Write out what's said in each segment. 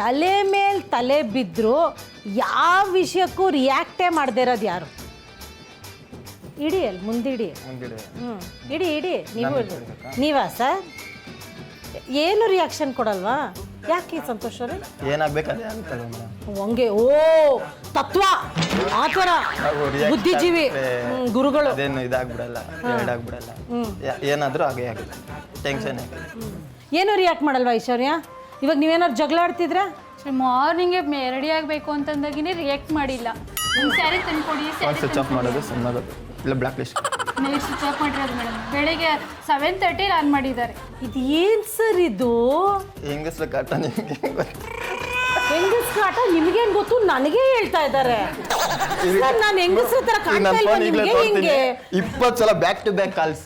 ತಲೆ ಮೇಲೆ ತಲೆ ಬಿದ್ದರೂ ಯಾವ ವಿಷಯಕ್ಕೂ ರಿಯಾಕ್ಟೇ ಮಾಡದೇ ಇರೋದು ಯಾರು? ಇಡಿ ಅಲ್ಲಿ ಮುಂದಿಡಿ. ಹ್ಞೂ ಇಡಿ ಇಡಿ. ನೀವು ನೀವಾ ಸರ್? ಏನು ರಿಯಾಕ್ಷನ್ ಕೊಡಲ್ವಾ? ಯಾಕೆ ಸಂತೋಷ ಹಂಗೆ ಓ ತತ್ವ ಆ ಥರ ಬುದ್ಧಿಜೀವಿ ಗುರುಗಳು. ಅದೇನು ಇದಾಗ್ಬಿಡಲ್ಲ ಏನಾದ್ರೂ ಹಾಗೆ ಆಗುತ್ತೆ. ಟೆನ್ಷನ್ ಏನು ರಿಯಾಕ್ಟ್ ಮಾಡಲ್ವಾ ಐಶ್ವರ್ಯ? ಇವಾಗ ನೀವೇನಾದ್ರು ಜಗಳ ಆಡ್ತಿದ್ರಾ? ಮಾರ್ನಿಂಗೆ ರೆಡಿ ಆಗಬೇಕು ಅಂತಂದಾಗಿನೇ ರಿಯಾಕ್ಟ್ ಮಾಡಿಲ್ಲ. ಒಂದು ಸ್ಯಾರಿ ತಂದ್ಕೊಡಿ ಸ್ಯಾರಿ ಸ್ವಿಚ್ ಆಫ್ ಮಾಡೋದು ಸುಮ್ಮನಾಗೋದು ಇಲ್ಲ ಬ್ಲಾಕ್ ಲಿಸ್ಟ್ ಮೇಲೆ ಸ್ವಿಚ್ ಆಫ್ ಮಾಡಿರೋದು ಮೇಡಮ್ ಬೆಳಿಗ್ಗೆ ಸೆವೆನ್ ತರ್ಟಿ ಆನ್ ಮಾಡಿದ್ದಾರೆ. ಇದು ಏನು ಸರ್ ಇದು? ಹೆಂಗಸ್ರ ಕಾಟ ನಿಮಗೆ ಗೊತ್ತು ಹೆಂಗಸ್ ಕಾಟ ನಿಮ್ಗೇನ್ ಗೊತ್ತು? ನನಗೆ ಹೇಳ್ತಾ ಇದ್ದಾರೆ. ಸರ್ ನಾನು ಹೆಂಗಸ್ರ ತರ ಕಾಣ್ತಾ ಇಲ್ವಾ ನಿಮ್ಗೆ? ಹಿಂಗೆ? ಇಪ್ಪತ್ತು ಸಲ back to back calls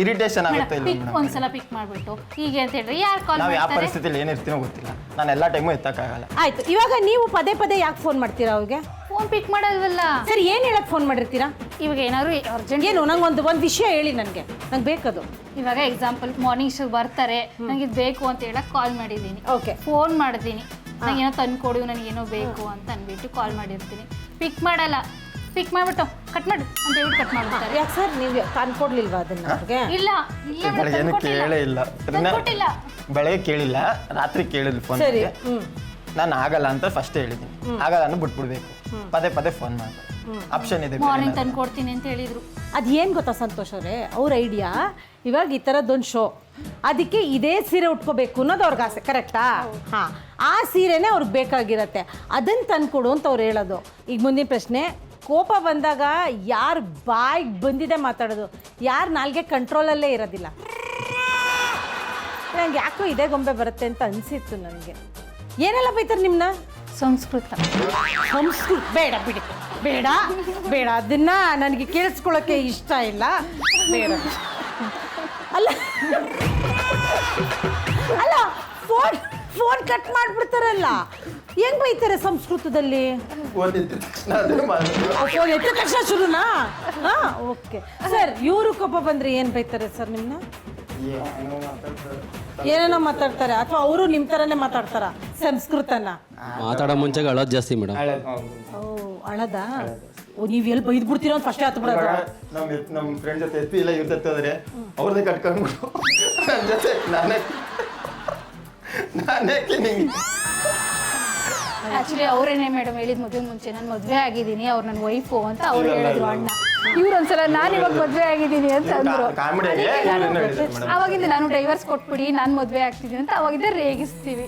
irritation ಆಗುತ್ತೆ ಇಲ್ಲಿ ಪಿಕ್ ಮೇಡಮ್. ಒಂದ್ಸಲ ಪಿಕ್ ಮಾಡ್ಬಿಟ್ಟು. ಹೀಗೆ ಅಂತ ಹೇಳ್ರಿ. ಯಾರು ಕಾಲ್ ನಾವು ಯಾವ ಮಾಡ್ತಾರೆ? ಪರಿಸ್ಥಿತಿಯಲ್ಲಿ ಏನಿರ್ತೀನೋ ಗೊತ್ತಿಲ್ಲ. ನಾನು ಎಲ್ಲ ಟೈಮು ಎತ್ತಕ್ಕಾಗಲ್ಲ. ಆಯ್ತು ಇವಾಗ ನೀವು ಪದೇ ಪದೇ ಯಾಕೆ ಫೋನ್ ಮಾಡ್ತೀರಾ ಅವ್ರಿಗೆ? ಫೋನ್ ಪಿಕ್ ಮಾಡೋದಲ್ಲ. ಸರ್ ಏನ್ ಹೇಳಕ್ ಫೋನ್ ಮಾಡಿರ್ತೀರಾ? ಇವಾಗ ಏನಾದ್ರು ಅರ್ಜೆಂಟ್ ಏನು ನಂಗೆ ಒಂದು ಒಂದು ವಿಷಯ ಹೇಳಿ ನನಗೆ. ನಂಗೆ ಬೇಕದು. ಇವಾಗ ಎಕ್ಸಾಂಪಲ್ ಮಾರ್ನಿಂಗ್ ಶೋ ಬರ್ತಾರೆ. ನನಗೆ ಇದು ಬೇಕು ಅಂತ ಹೇಳಕ್ ಕಾಲ್ ಮಾಡಿದ್ದೀನಿ. ಓಕೆ ಫೋನ್ ಮಾಡಿದ್ದೀನಿ ನಂಗೆ ಏನೋ ತಂದ್ಕೊಡು ನನಗೇನೋ ಬೇಕು ಅಂತ ಅಂದ್ಬಿಟ್ಟು ಕಾಲ್ ಮಾಡಿರ್ತೀನಿ. ಪಿಕ್ ಮಾಡಲ್ಲ. ಪಿಕ್ ಮಾಡ್ಬಿಟ್ಟು ಕಟ್ ಮಾಡು ಅಂತ ಹೇಳಿ ಕಟ್ ಮಾಡ್ಬಿಡ್ತಾರೆ. ಯಾಕೆ ಸರ್? ನೀವು ತಂದ್ಕೊಡ್ಲಿಲ್ವಾ ಅದನ್ನ ಅವ್ರಿಗೆ? ಇಲ್ಲ ಇಲ್ಲ ಬೆಳಗ್ಗೆ ಏನು ತಂದ್ಕೊಟ್ಟಿಲ್ಲ. ಕೇಳೇ ಇಲ್ಲ. ತಂದ್ಕೊಟ್ಟಿಲ್ಲ ಬೆಳಗ್ಗೆ ಕೇಳಿಲ್ಲ ರಾತ್ರಿ ಕೇಳಿದ್ ಫೋನ್ ಸರಿ ಹ್ಮ್. ನಾನು ಆಗಲ್ಲ ಅಂತ ಫಸ್ಟ್ ಹೇಳಿದ್ದೀನಿ. ಆಗಲ್ಲ ಅಂದ್ರೆ ಬಿಟ್ಬಿಡ್ಬೇಕು. ಪದೇ ಪದೇ ಫೋನ್ ಮಾಡ್ಬೇಕು ಆಪ್ಷನ್ ಇದೆ ಮಾರ್ನಿಂಗ್ ತಂದು ತಂದ್ಕೊಡ್ತೀನಿ ಅಂತ ಹೇಳಿದ್ರು. ಅದೇನು ಏನು ಗೊತ್ತಾ ಸಂತೋಷ್ ಅವರೇ? ಅವ್ರ ಐಡಿಯಾ ಇವಾಗ ಈ ಥರದ್ದೊಂದು ಶೋ ಅದಕ್ಕೆ ಇದೇ ಸೀರೆ ಉಟ್ಕೋಬೇಕು ಅನ್ನೋದು ಅವ್ರಿಗೆ ಆಸೆ ಕರೆಕ್ಟಾ ಹಾಂ. ಆ ಸೀರೆನೇ ಅವ್ರಿಗೆ ಬೇಕಾಗಿರತ್ತೆ. ಅದನ್ನು ತಂದ್ಕೊಡು ಅಂತ ಅವ್ರು ಹೇಳೋದು. ಈಗ ಮುಂದಿನ ಪ್ರಶ್ನೆ ಕೋಪ ಬಂದಾಗ ಯಾರು ಬಾಯಿಗೆ ಬಂದಿದೆ ಮಾತಾಡೋದು? ಯಾರು ನಾಲ್ಗೆ ಕಂಟ್ರೋಲಲ್ಲೇ ಇರೋದಿಲ್ಲ? ನಂಗೆ ಯಾಕೋ ಇದೇ ಗೊಂಬೆ ಬರುತ್ತೆ ಅಂತ ಅನಿಸಿತ್ತು ನನಗೆ. ಏನೆಲ್ಲ ಬೈತಾರೆ ನಿಮ್ಮನ್ನ ಸಂಸ್ಕೃತ. ಸಂಸ್ಕೃತ. ಬೇಡ ಬಿಡಿ. ಬೇಡ ಬೇಡ. ಅದನ್ನ ನನಗೆ ಕೇಳಿಸ್ಕೊಳಕ್ಕೆ ಇಷ್ಟ ಇಲ್ಲ. ಬೇಡ. ಅಲ್ಲ ಅಲ್ಲ ಫೋನ್ ಫೋನ್ ಕಟ್ ಮಾಡ್ಬಿಡ್ತಾರಲ್ಲ. ಹೆಂಗ್ ಬೈತಾರೆ ಸಂಸ್ಕೃತದಲ್ಲಿ? ಶುರುನಾ? ಹಾಂ, ಓಕೆ. ಸರ್, ಇವರು ಕೊಪ್ಪ ಬಂದ್ರೆ ಏನು ಬೈತಾರೆ ಸರ್ ನಿಮ್ಮನ್ನ. ಏನೇನೋ ಮಾತಾಡ್ತಾರೆ? ಅಥವಾ ಅವರು ನಿಮ್ಮ ಥರನೇ ಮಾತಾಡ್ತಾರ? ಸಂಸ್ಕೃತನ? ಮಾತಾಡೋ ಮುಂಚೆ ಅಳೋದು ಜಾಸ್ತಿ ಮೇಡಮ್. ಓ ಅಳದ? ನೀವು ಎಲ್ಲಿ ಬೈದು ಬಿಡ್ತೀರೋ ಅಂತ ಫಸ್ಟೇ ಹತ್ತು ಬಿಡೋದು. ನಮ್ಮ ನಮ್ಮ ಫ್ರೆಂಡ್ ಜೊತೆ ಎತ್ತಿ ಇಲ್ಲ ಇವ್ರ ಜೊತೆ ಹೋದ್ರೆ ಅವ್ರದ್ದೇ ಕಟ್ಕೊಂಡ್ಬಿಟ್ಟು ನನ್ನ ಜೊತೆ ನಾನೇ ನಾನೇ ನಿಂಗೆ ಆಕ್ಚುಲಿ ಅವರೇನೆ ಮೇಡಮ್ ಹೇಳಿದ ಮದುವೆ ಮುಂಚೆ ನಾನು ಮದುವೆ ಆಗಿದ್ದೀನಿ ಅವ್ರು ನನ್ನ ವೈಫು ಅಂತ ಅವ್ರು ಹೇಳಿದ್ರು ಅಣ್ಣ. ಇವ್ರು ಒಂದ್ಸಲ ನಾನು ಇವಾಗ ಮದುವೆ ಆಗಿದ್ದೀನಿ ಅಂತ ಅಂದ್ರು. ಅವಾಗಿಂದ ನಾನು ಡೈವರ್ಸ್ ಕೊಟ್ಬಿಡಿ ನಾನು ಮದುವೆ ಆಗ್ತಿದ್ದೀನಿ ಅಂತ ಅವಾಗಿಂದ ರೇಗಿಸ್ತೀವಿ.